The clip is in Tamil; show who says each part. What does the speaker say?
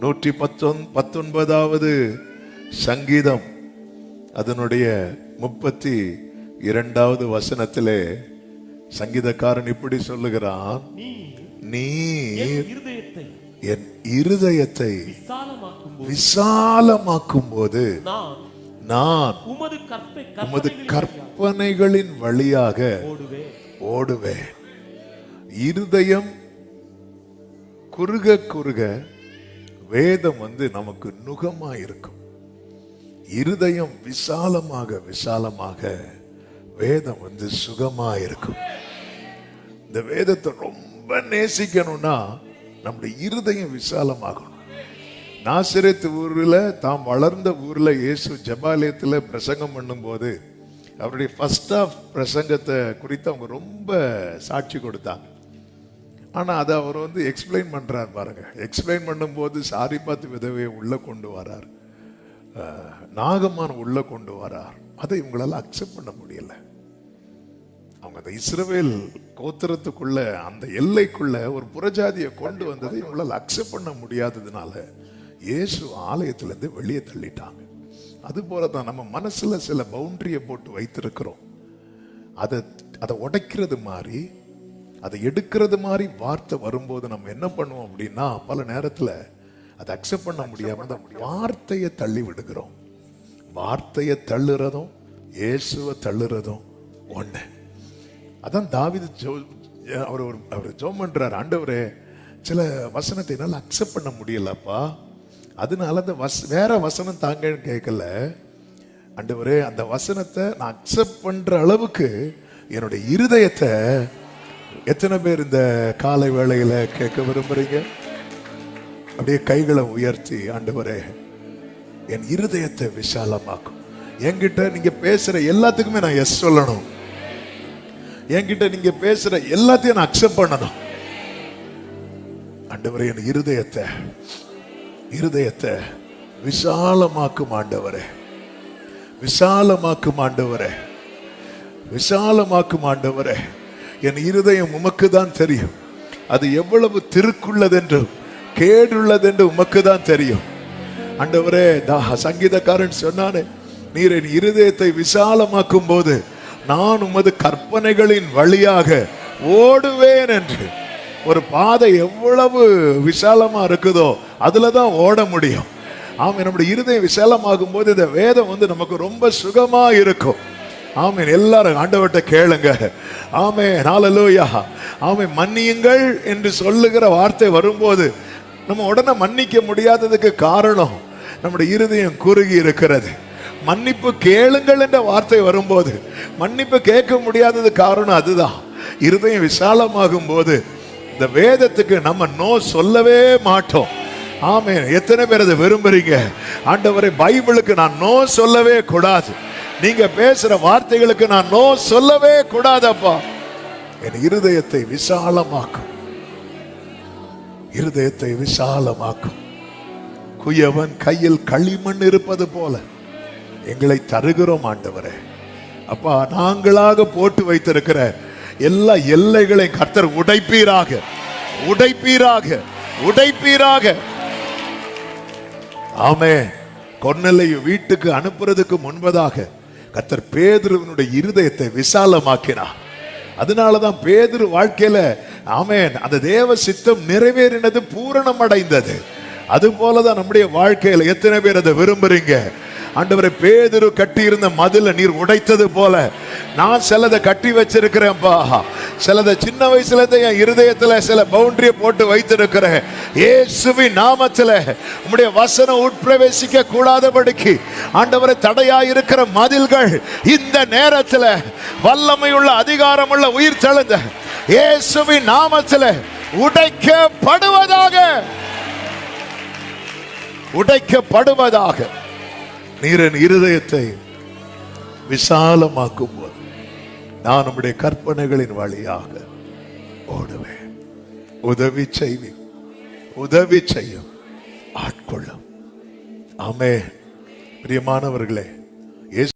Speaker 1: நூற்றி பத்தொன் பத்தொன்பதாவது சங்கீதம். அதனுடைய முப்பத்தி இரண்டாவது வசனத்திலே சங்கீதக்காரன் இப்படி சொல்லுகிறான்.
Speaker 2: நீ என் இருதயத்தை விசாலமாக்கும் போது நான் உமது கற்பை
Speaker 1: உமது
Speaker 2: கற்பனைகளின்
Speaker 1: வழியாக
Speaker 2: ஓடுவேன்.
Speaker 1: இருதயம் குறுக குறுக வேதம் வந்து நமக்கு நுகமா இருக்கும். இருதயம் விசாலமாக விசாலமாக வேதம் வந்து சுகமா இருக்கும். இந்த வேதத்தை ரொம்ப நேசிக்கணும்னா நம்முடைய இருதயம் விசாலமாகணும். நாசிரத் ஊரில் தாம் வளர்ந்த ஊரில் இயேசு ஜபாலயத்தில் பிரசங்கம் பண்ணும்போது அவருடைய ஃபர்ஸ்ட் ஆஃப் பிரசங்கத்தை குறித்து அவங்க ரொம்ப சாட்சி கொடுத்தாங்க. ஆனால் அதை அவர் வந்து எக்ஸ்பிளைன் பண்ணுறார் பாருங்கள் எக்ஸ்பிளைன் பண்ணும்போது சாரி பார்த்து விதவையை உள்ளே கொண்டு வரார். நாகமான உள்ளே கொண்டு வரார். அதை இவங்களால் அக்செப்ட் பண்ண முடியலை. அவங்க அந்த இஸ்ரவேல் கோத்திரத்துக்குள்ள அந்த எல்லைக்குள்ள ஒரு புறஜாதியை கொண்டு வந்ததை இவங்களால் அக்செப்ட் பண்ண முடியாததுனால இயேசு ஆலயத்திலேருந்து வெளியே தள்ளிட்டாங்க. அது போல தான் நம்ம மனசில் சில பவுண்டரியை போட்டு வைத்திருக்கிறோம். அதை அதை உடைக்கிறது மாதிரி அதை எடுக்கிறது மாதிரி வார்த்தை வரும்போது நம்ம என்ன பண்ணுவோம் அப்படின்னா பல நேரத்துல அதை அக்செப்ட் பண்ண முடியாம அந்த வார்த்தையை தள்ளி விடுகிறோம். வார்த்தையை தள்ளுறதும் இயேசுவை தள்ளுறதும் ஒண்ணு. அதான் தாவிது ஜோ அவர் ஒரு அவர் ஜோம் பண்றார் ஆண்டவரே சில வசனத்தை என்னால் அக்செப்ட் பண்ண முடியலப்பா. அதனால அந்த வஸ் வேற வசனம் தாங்கன்னு கேட்கல ஆண்டவரே அந்த வசனத்தை நான் அக்செப்ட் பண்ற அளவுக்கு என்னுடைய இருதயத்தை எத்தனை பேர் இந்த காலை வேளையில கேட்க விரும்புறீங்க? அப்படியே கைகளை உயர்த்தி ஆண்டவரே என் இருதயத்தை விசாலமாக்கும். என்கிட்ட நீங்க பேசுற எல்லாத்துக்குமே நான் எஸ் சொல்லணும். என்கிட்ட நீங்க பேசுற எல்லாத்தையும் நான் அக்செப்ட் பண்ணணும். ஆண்டவரே என் இருதயத்தை இருதயத்தை விசாலமாக்கும் ஆண்டவரே. விசாலமாக்கும் ஆண்டவரே. விசாலமாக்கும் ஆண்டவரே. என் இருதயம் உமக்கு தான் தெரியும். அது எவ்வளவு திருக்குள்ளதென்று கேடுள்ளதென்று உமக்கு தான் தெரியும். அண்டவரே தா- சங்கீதக்காரன் சொன்னானே நீர் என் இருதயத்தை விசாலமாக்கும் போது நான் உமது கற்பனைகளின் வழியாக ஓடுவேன் என்று. ஒரு பாதை எவ்வளவு விசாலமா இருக்குதோ அதுல தான் ஓட முடியும். ஆமாம் நம்முடைய இருதயம் விசாலமாகும் போது இந்த வேதம் வந்து நமக்கு ரொம்ப சுகமா இருக்கும். ஆமேன். எல்லாரும் ஆண்டவர்கிட்ட கேளுங்க. ஆமே நாலலூயா ஆமே மன்னியுங்கள் என்று சொல்லுகிற வார்த்தை வரும்போது நம்ம உடனே மன்னிக்க முடியாததுக்கு காரணம் நம்முடைய இருதயம் குறுகி இருக்கிறது. மன்னிப்பு கேளுங்கள் என்ற வார்த்தை வரும்போது மன்னிப்பு கேட்க முடியாதது காரணம் அதுதான். இருதயம் விசாலமாகும் போது இந்த வேதத்துக்கு நம்ம நோ சொல்லவே மாட்டோம். ஆமே எத்தனை பேர் அதை விரும்புறீங்க? ஆண்டவரை பைபிளுக்கு நான் நோ சொல்லவே கூடாது. நீங்க பேசுற வார்த்தைகளுக்கு நான் நோ சொல்லவே கூடாதப்பா. என் இருதயத்தை விசாலமாக்கும். இருதயத்தை விசாலமாக்கும். குயவன் கையில் களிமண் இருப்பது போல எங்களை தருகிறோம் ஆண்டவரே. அப்பா நாங்களாக போட்டு வைத்திருக்கிற எல்லா எல்லைகளையும் கர்த்தர் உடைப்பீராக. உடைப்பீராக. உடைப்பீராக. ஆமே கொன்னலை வீட்டுக்கு அனுப்புறதுக்கு முன்பதாக கத்தர் பேதுருவனுடைய இருதயத்தை விசாலமாக்கினார். அதனாலதான் பேதுரு வாழ்க்கையில ஆமேன் அந்த தேவ சித்தம் நிறைவேறினது பூரணம் அடைந்தது அது போலதான் நம்முடைய வாழ்க்கையில எத்தனை பேர் அதை விரும்புறீங்க? ஆண்டவரை பேதுரு கட்டி இருந்த மதில நீர் உடைத்தது போல நான் சிலதை கட்டி வச்சிருக்கிறேன்ப்பா சிலதை சின்ன வயசுல இருந்து என் இருதயத்துல சில பவுண்டரிய போட்டு வைத்திருக்கிறேன். ஏசுவி நாமத்துல உம்முடைய வசனம் உட்பிரவேசிக்க கூடாதபடிக்கு ஆண்டவரை தடையா இருக்கிற மதில்கள் இந்த நேரத்துல வல்லமையுள்ள அதிகாரமுள்ள உயிர் தெழுந்த ஏசுவி நாமத்துல உடைக்கப்படுவதாக. உடைக்கப்படுவதாக. நீரின் இருதயத்தை விசாலமாக்கும் போது நான் நம்முடைய கற்பனைகளின் வழியாக ஓடுவேன். உதவி செய்வேன். உதவி செய்யும் ஆட்கொள்ளும். ஆமே பிரியமானவர்களே